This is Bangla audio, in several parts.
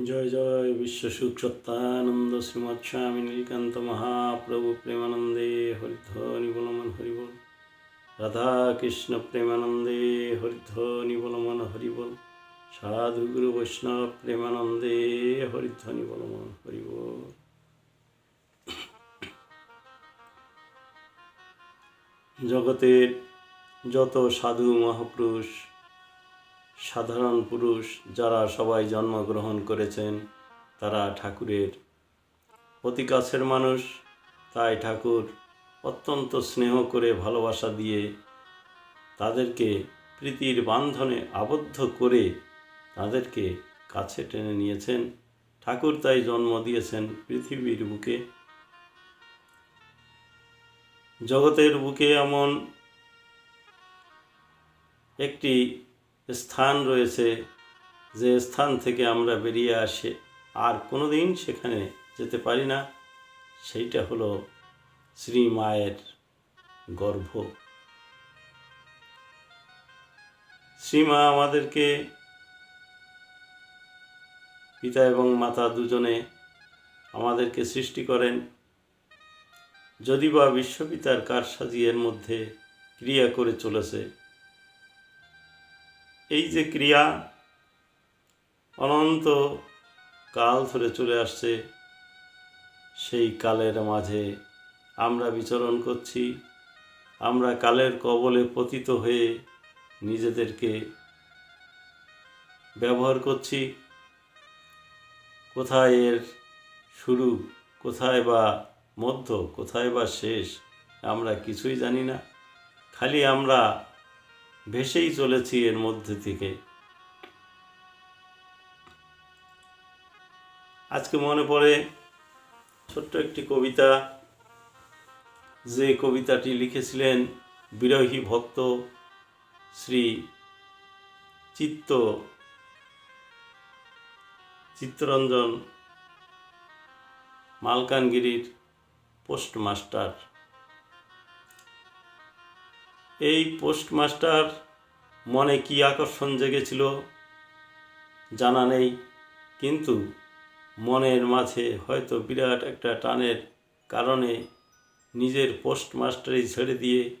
জয় জয় বিশ্ব সুখ সত্যানন্দ শ্রীমৎ স্বামী নীলকান্ত মহাপ্রভু প্রেমানন্দে হরিধ্বনি বলমন হরিবল রাধা কৃষ্ণ প্রেমানন্দে হরিধ্বনি বলমন হরিবল সাধু গুরু বৈষ্ণব প্রেমানন্দে হরিধ্বনি বলমন হরিবল জগতের যত সাধু মহাপুরুষ সাধারণ পুরুষ যারা সবাই জন্মগ্রহণ করেছেন, তারা ঠাকুরের অতি কাছের মানুষ। তাই ঠাকুর অত্যন্ত স্নেহ করে ভালোবাসা দিয়ে তাদেরকে প্রীতির বান্ধনে আবদ্ধ করে তাদেরকে কাছে টেনে নিয়েছেন। ঠাকুর তাই জন্ম দিয়েছেন পৃথিবীর বুকে। জগতের বুকে এমন একটি স্থান রয়েছে যে স্থান থেকে আমরা বেরিয়ে আসে, আর কোনো দিন সেখানে যেতে পারি না। সেইটা হলো শ্রী মায়ের গর্ভ। শ্রীমা আমাদেরকে পিতা এবং মাতা দুজনে আমাদেরকে সৃষ্টি করেন। যদি বা বিশ্বপিতার কারসাজিয়ের মধ্যে ক্রিয়া করে চলেছে এই যে ক্রিয়া অনন্ত কাল ধরে চলে আসছে, সেই কালের মাঝে আমরা বিচরণ করছি। আমরা কালের কবলে পতিত হয়ে নিজেদেরকে ব্যবহার করছি। কোথায় এর শুরু, কোথায় বা মধ্য, কোথায় বা শেষ, আমরা কিছুই জানি না। খালি আমরা ভেসেই চলেছি এর মধ্যে থেকে। আজকে মনে পড়ে ছোট্ট একটি কবিতা। যে কবিতাটি লিখেছিলেন বিরহী ভক্ত শ্রী চিত্ত চিত্তরঞ্জন মালকানগিরির পোস্টমাস্টার। এই পোস্টমাস্টার মনে কি আকর্ষণ জেগেছিল? জানা নেই। কিন্তু মনের মাঝে হয়তো বিরাট একটা টানের কারণে নিজের পোস্টমাস্টারই ছেড়ে দিয়ে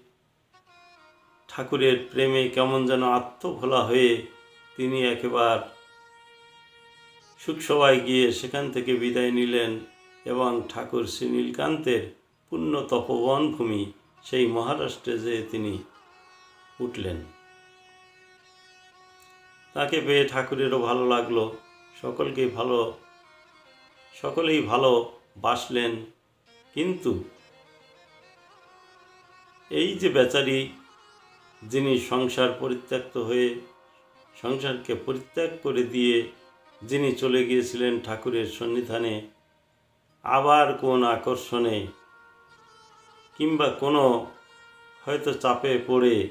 ঠাকুরের প্রেমে কেমন যেন আত্মভোলা হয়ে তিনি একেবার সুখসভায় গিয়ে সেখান থেকে বিদায় নিলেন এবং ঠাকুর শ্রী নীলকান্তের পূর্ণ তপবন ভূমি সেই মহারাষ্ট্রে যে তিনি উঠলেন। তাকে পেয়ে ঠাকুরেরও ভালো লাগল, সকলকেই ভালো, সকলেই ভালো বাসলেন। কিন্তু এই যে বেচারি যিনি সংসার পরিত্যক্ত হয়ে, সংসারকে পরিত্যাগ করে দিয়ে যিনি চলে গিয়েছিলেন ঠাকুরের সন্নিধানে, আবার কোন আকর্ষণে কিংবা কোনো হয়তো চাপে পড়ে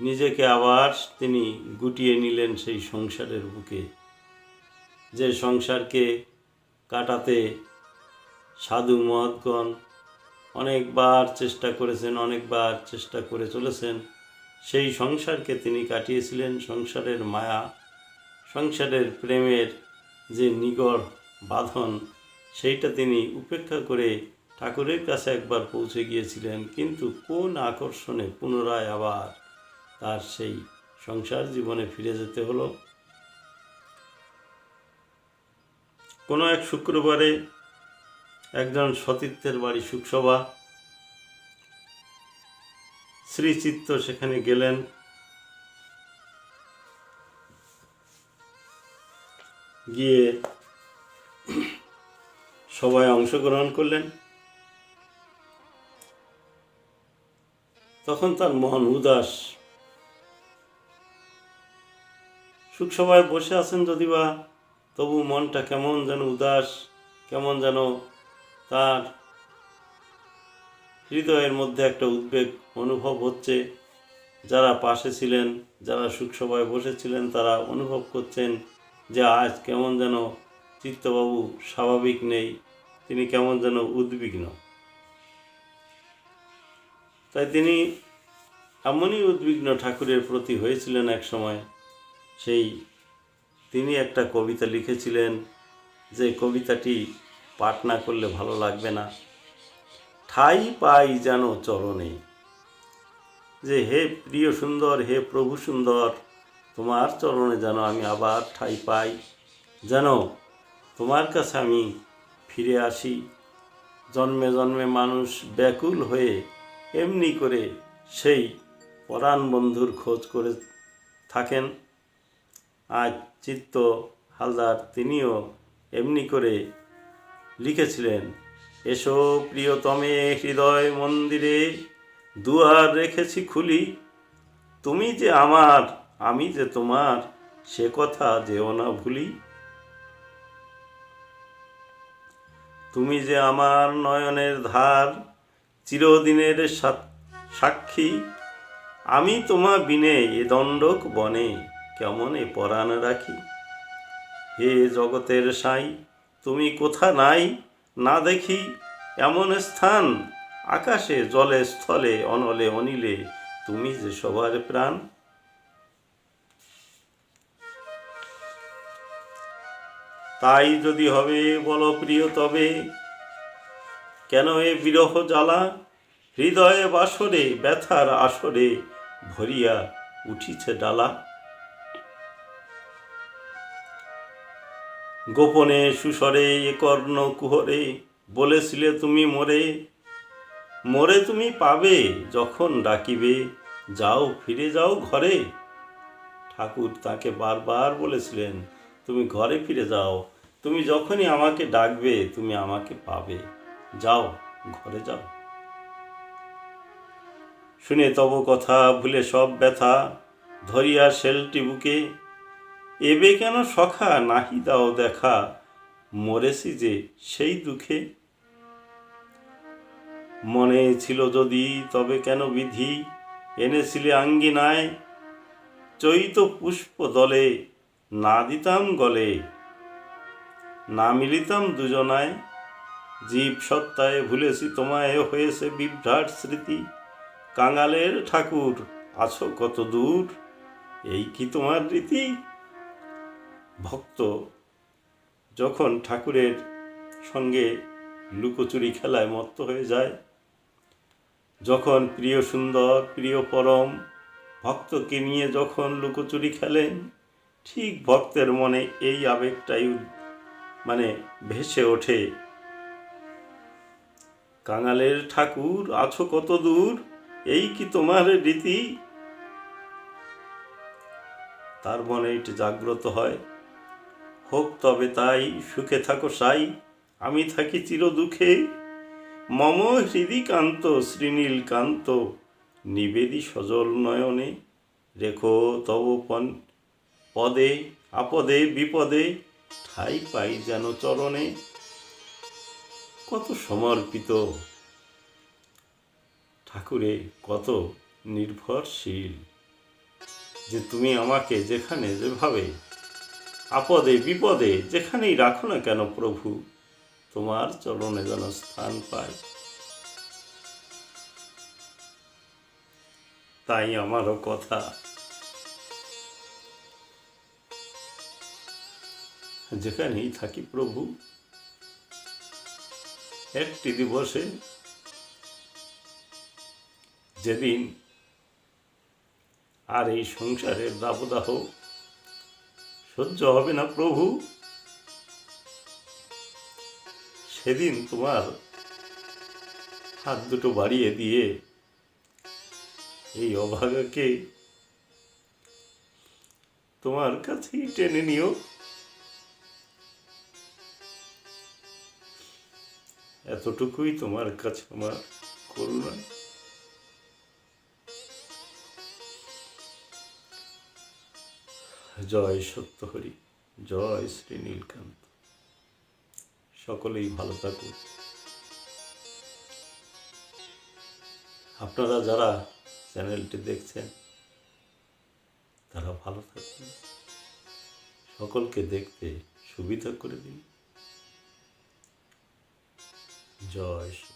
নিজেকে আবার তিনি গুটিয়ে নিলেন সেই সংসারের বুকে। যে সংসারকে কাটাতে সাধু মহৎগণ অনেকবার চেষ্টা করেছেন, অনেকবার চেষ্টা করে চলেছেন, সেই সংসারকে তিনি কাটিয়েছিলেন। সংসারের মায়া, সংসারের প্রেমের যে নিগড় বাঁধন, সেইটা তিনি উপেক্ষা করে ঠাকুরের কাছে একবার পৌঁছে গিয়েছিলেন, কিন্তু কোন আকর্ষণে পুনরায় আবার তার সেই সংসার জীবনে ফিরে যেতে হলো? কোনো এক শুক্রবারে একজন সতীর্থের বাড়ি সুখসভা। শ্রীচিত্ত সেখানে গেলেন। গিয়ে সবাই অংশগ্রহণ করলেন। তখন তার মন উদাস। সুখসভায় বসে আছেন যদি বা তবু মনটা কেমন যেন উদাস, কেমন যেন তার হৃদয়ের মধ্যে একটা উদ্বেগ অনুভব হচ্ছে। যারা পাশে ছিলেন, যারা সুখসভায় বসেছিলেন, তারা অনুভব করছেন যে আজ কেমন যেন চিত্তবাবু স্বাভাবিক নেই, তিনি কেমন যেন উদ্বিগ্ন। তাই তিনি এমনই উদ্বিগ্ন ঠাকুরের প্রতি হয়েছিলেন এক সময়। সেই তিনি একটা কবিতা লিখেছিলেন যে কবিতাটি পাঠ না করলে ভালো লাগবে না। ঠাই পাই যেন চরণে। যে হে প্রিয় সুন্দর, হে প্রভু সুন্দর, তোমার চরণে যেন আমি আবার ঠাই পাই। যেন তোমার কাছে আমি ফিরে আসি। জন্মে জন্মে মানুষ ব্যাকুল হয়ে এমনি করে সেই পরাণ বন্ধুর খোঁজ করে থাকেন। আজ চিত্ত হালদার তিনিও এমনি করে লিখেছিলেন, এসো প্রিয়তমে হৃদয় মন্দিরে দুয়ার রেখেছি খুলি। তুমি যে আমার, আমি যে তোমার, সে কথা যেও না ভুলি। তুমি যে আমার নয়নের ধার চিরদিনের সাক্ষী। আমি তোমা বিনে এ দণ্ডক বনে কেমন এ পরাণ রাখি? হে জগতের সাই, তুমি কোথা নাই? না দেখি এমন স্থান। আকাশে, জলে, স্থলে, অনলে, অনিলে তুমি যে সবার প্রাণ। তাই যদি হবে বলো প্রিয় তবে কেন এ বিরহ জ্বালা? হৃদয়ে বাসরে, ব্যথার আসরে ভরিয়া উঠিছে ডালা। গোপনে সুসরে এ কর্ণ কুহরে, বলেছিলে তুমি মোরে। মোরে তুমি পাবে যখন ডাকিবে, যাও ফিরে যাও ঘরে। ঠাকুর তাকে বারবার বলেছিলেন, তুমি ঘরে ফিরে যাও, তুমি যখনই আমাকে ডাকবে, তুমি আমাকে পাবে। যাও, ঘরে যাও। শুনে তব কথা ভুলে সব ব্যথা ধরিয়া শেলটি বুকে, এবে কেন সখা নাহি দাও দেখা, মরেছি যে সেই দুঃখে? মনে ছিল যদি তবে কেন বিধি এনেছিলে আঙ্গিনায়, চৈত পুষ্প দলে না দিতাম গলে, না মিলিতাম দুজনায়। জীব সত্তায় ভুলেছি তোমায় হয়েছে বিভ্রাট স্মৃতি। কাঙালের ঠাকুর, আছো কত দূর? এই কি তোমার রীতি? ভক্ত যখন ঠাকুরের সঙ্গে লুকোচুরি খেলায় মত্ত হয়ে যায়, যখন প্রিয় সুন্দর, প্রিয় পরম ভক্তকে নিয়ে যখন লুকোচুরি খেলেন, ঠিক ভক্তের মনে এই আবেগটাই মানে ভেসে ওঠে। কাঙালের ঠাকুর, আছো কত দূর? এই কি তোমার রীতি? তার মনে এটি জাগ্রত হয়। হোক তবে তাই, সুখে থাকো সাই, আমি থাকি চির দুঃখে। মম হৃদি কান্ত শ্রীনীল কান্ত নিবেদি সজল নয়নে। রেখো তব পন, পদে, আপদে, বিপদে, ঠাই পাই যেন চরণে। কত সমর্পিত। ঠাকুরে, কত নির্ভরশীল যে তুমি আমাকে যেখানে যেভাবে, আপদে, বিপদে যেখানেই রাখো না কেন প্রভু, তোমার চরণে যেন স্থান পায় তাই আমারও কথা। যেখানেই থাকি প্রভু একটি দিবসে যেদিন আর এই সংসারের দাবদাহ সহ্য হবে না প্রভু, সেদিন তোমার হাত দুটো বাড়িয়ে দিয়ে এই অভাগাকে তোমার কাছেই টেনে নিও। এতটুকুই তোমার কাছে আমার করুণা। জয় সত্য হরি জয় শ্রী নীলকান্ত। সকলেই ভালো থাকুন আপনারা যারা চ্যানেলটি দেখছেন, তারা ভালো থাকুন। সকলকে দেখতে সুবিধা করে দিন। জয় শ্রী